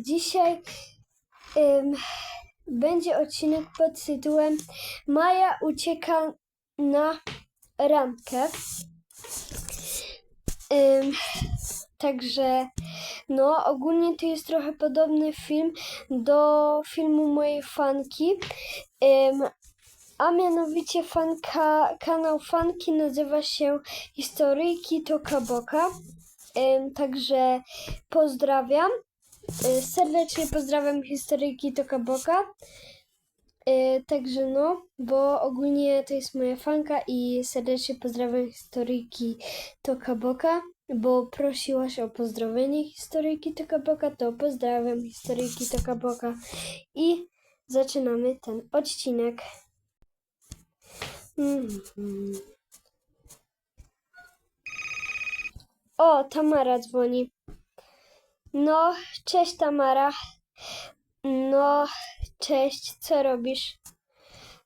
dzisiaj ym, będzie odcinek pod tytułem Maja ucieka na randkę. Ym, także no, ogólnie to jest trochę podobny film do filmu mojej fanki. Ym, a mianowicie fanka, kanał fanki nazywa się Historyjki Toka Boka. Ym, także pozdrawiam. Y, serdecznie pozdrawiam historyjki Toka Boka. Y, także no, bo ogólnie to jest moja fanka i serdecznie pozdrawiam historyjki Toka Boka, bo prosiłaś o pozdrowienie historyjki Toka Boka, to pozdrawiam historyjki Toka Boka i zaczynamy ten odcinek. Mhm. O, Tamara dzwoni. No, cześć Tamara. No, cześć, co robisz?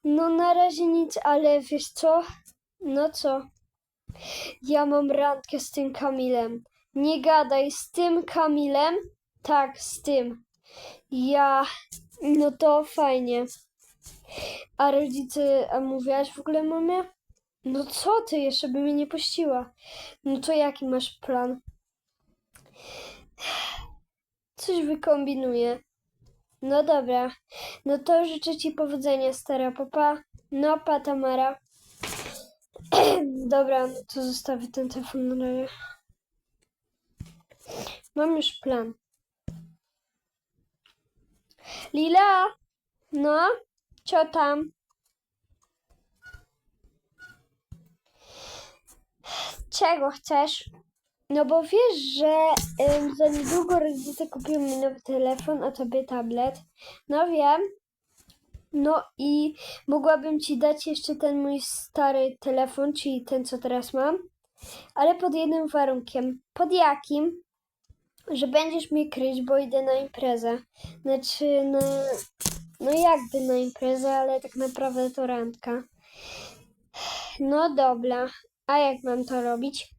No, na razie nic, ale wiesz co? No co? Ja mam randkę z tym Kamilem. Nie gadaj, z tym Kamilem? Tak, z tym. Ja. No to fajnie. A rodzice, a mówiłaś w ogóle mamie? No co ty, jeszcze by mnie nie puściła. No to jaki masz plan? Coś wykombinuję. No dobra. No to życzę ci powodzenia, stara papa. No pa, Tamara. dobra, no to zostawię ten telefon na razie. Mam już plan. Lila! No? Co tam? Czego chcesz? No bo wiesz, że za niedługo rodzice kupią mi nowy telefon, a tobie tablet. No wiem. No i mogłabym ci dać jeszcze ten mój stary telefon, czyli ten, co teraz mam, ale pod jednym warunkiem. Pod jakim? Że będziesz mnie kryć, bo idę na imprezę. Znaczy, na... no jakby na imprezę, ale tak naprawdę to randka. No dobra, a jak mam to robić?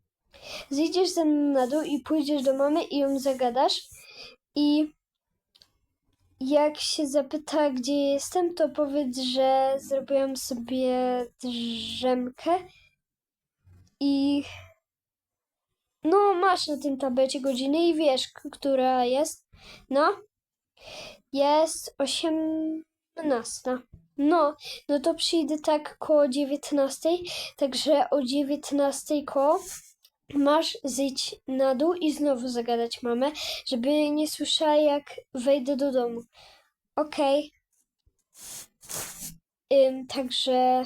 Zjedziesz ze mną na dół i pójdziesz do mamy i ją zagadasz. I jak się zapyta, gdzie jestem, to powiedz, że zrobiłam sobie drzemkę i no masz na tym tablecie godziny i wiesz, która jest. No, jest osiemnasta. No, no to przyjdę tak koło dziewiętnastej, także o dziewiętnastej koło masz zejść na dół i znowu zagadać mamę, żeby nie słyszała jak wejdę do domu. Okej. Także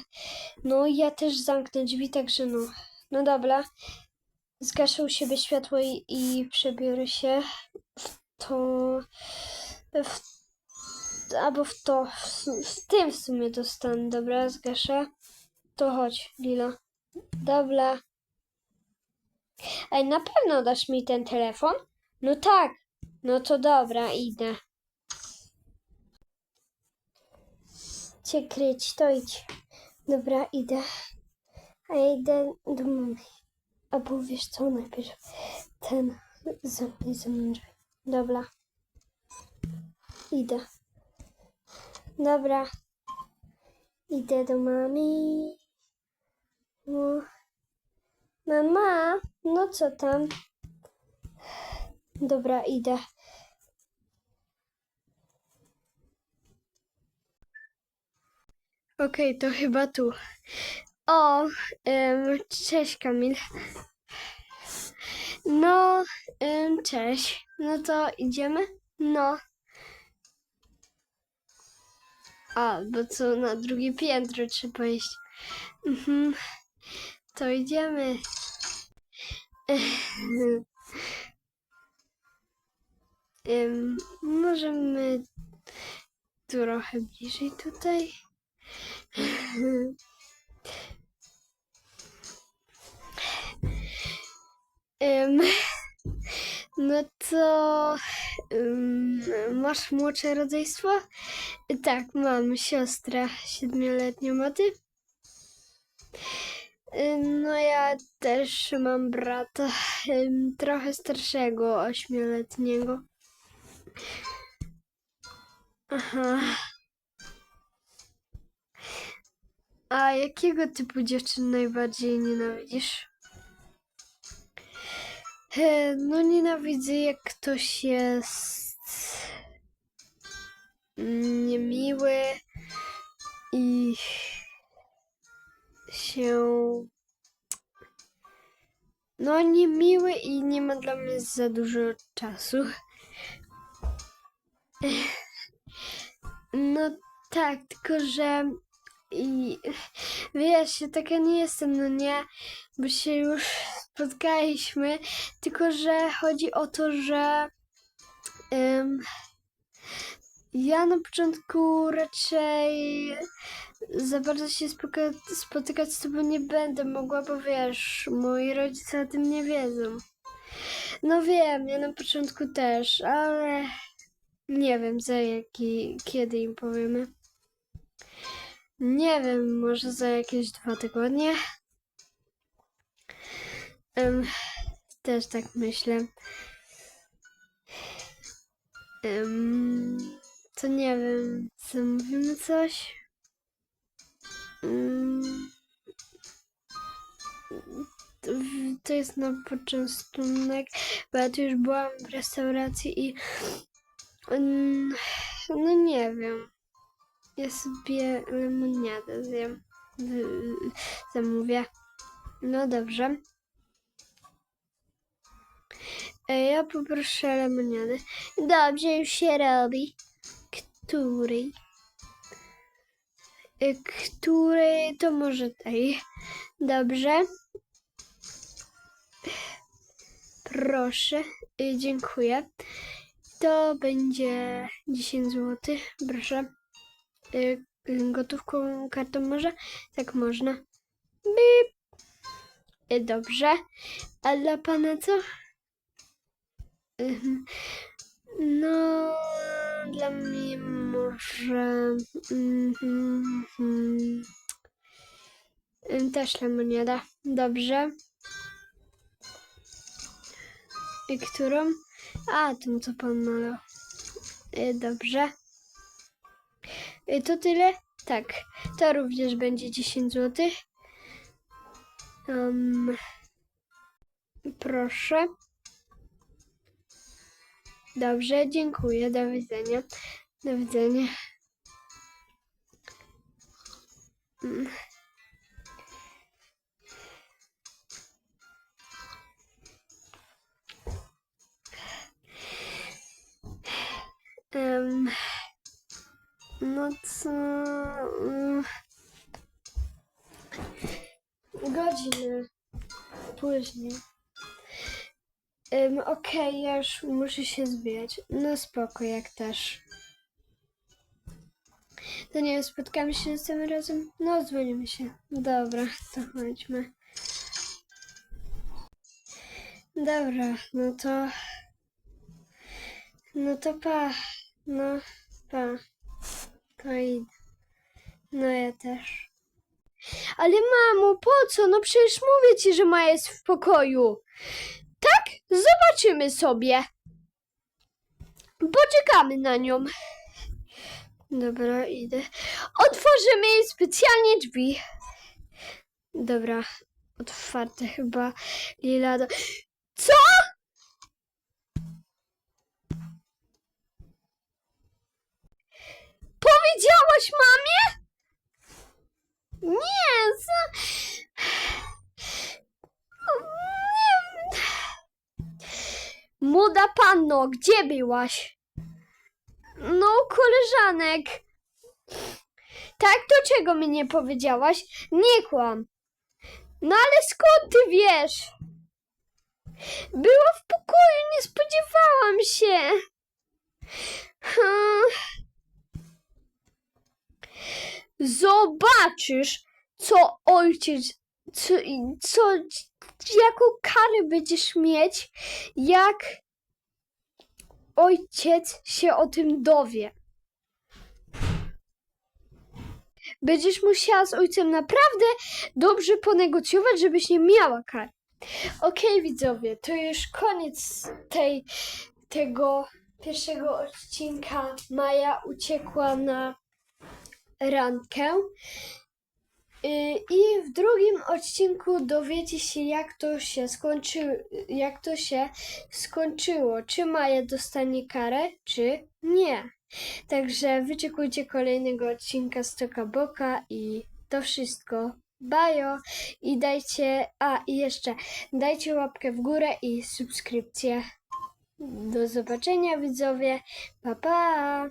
no ja też zamknę drzwi, także no. No dobra. Zgaszę u siebie światło i, i przebiorę się w to w, albo w to w, w tym w sumie dostanę. Dobra, zgaszę. To chodź, Lila. Dobra. Ej, na pewno dasz mi ten telefon? No tak. No to dobra, idę. Cię kryć, to idź. Dobra, idę. A ja idę do mamy. Albo wiesz co, najpierw ten zamknij ze. Dobra. Idę. Dobra. Idę do mamy. No. Mama, no co tam? Dobra, idę. Okej, to chyba tu. O, em, cześć Kamil. No, cześć. No to idziemy? No. A, bo co na drugie piętro trzeba iść. Mhm. To idziemy. Em, możemy trochę bliżej tutaj. Em, no to em, masz młodsze rodzeństwo? Tak, mam siostrę siedmioletnią, a ty? No ja też mam brata trochę starszego, ośmioletniego. Aha. A jakiego typu dziewczyn najbardziej nienawidzisz? No nienawidzę jak ktoś jest niemiły i się no niemiły i nie ma dla mnie za dużo czasu. No tak, tylko że i wiesz, ja taka nie jestem, no nie, bo się już spotkaliśmy, tylko że chodzi o to, że em, ja na początku raczej za bardzo się spotykać z tobą nie będę mogła, bo wiesz, moi rodzice o tym nie wiedzą. No wiem, ja na początku też, ale nie wiem za jaki, kiedy im powiemy. Nie wiem, może za jakieś dwa tygodnie. Em, też tak myślę. Em, to nie wiem, zamówimy coś? Mm, to, jest na poczęstunek, bo ja tu już byłam w restauracji i mm, no nie wiem. Ja sobie lemoniadę zjem. Zamówię. No dobrze. E, Ja poproszę lemoniadę. Dobrze, już się robi. Której? E, Której to może tej. Dobrze. Proszę. E, Dziękuję. To będzie 10 zł. Proszę. Y, gotówką, kartą może? Tak można. Bip. Y, Dobrze. A dla pana co? No, mnie może... mhm, mhm. Też lemoniada. Dobrze. I którą? A, tą co pan malał. Y, Dobrze. Y, To tyle? Tak. To również będzie 10 zł. Um, proszę. Dobrze, dziękuję. Do widzenia. Do widzenia. Mm. No co? mm, Godzinę później. Um, Okej, ja już muszę się zbijać. No spoko, jak też. To nie wiem, spotkamy się następnym razem? No, dzwonimy się. Dobra, to chodźmy. Dobra, no to... No to pa. No, pa. To idę. No ja też. Ale mamo, po co? No przecież mówię ci, że ma jest w pokoju. Zobaczymy sobie. Poczekamy na nią. Dobra, idę. Otworzymy jej specjalnie drzwi. Dobra, otwarte chyba. Lila do... Co? Powiedziałaś mamie? Nie, za... Młoda panno, gdzie byłaś? No, koleżanek. Tak, to czego mi nie powiedziałaś? Nie kłam. No ale skąd ty wiesz? Była w pokoju, nie spodziewałam się. Hmm. Zobaczysz, co ojciec, co, co, jaką karę będziesz mieć, jak ojciec się o tym dowie. Będziesz musiała z ojcem naprawdę dobrze ponegocjować, żebyś nie miała kar. Okej, widzowie, to już koniec tej, tego pierwszego odcinka Maja uciekła na randkę. Y, I w drugim odcinku dowiecie się, jak to się skończy, jak to się skończyło. Czy Maja dostanie karę, czy nie. Także wyczekujcie kolejnego odcinka Stoka Boka i to wszystko. Bajo i dajcie, a i jeszcze dajcie łapkę w górę i subskrypcję. Do zobaczenia widzowie. Pa pa!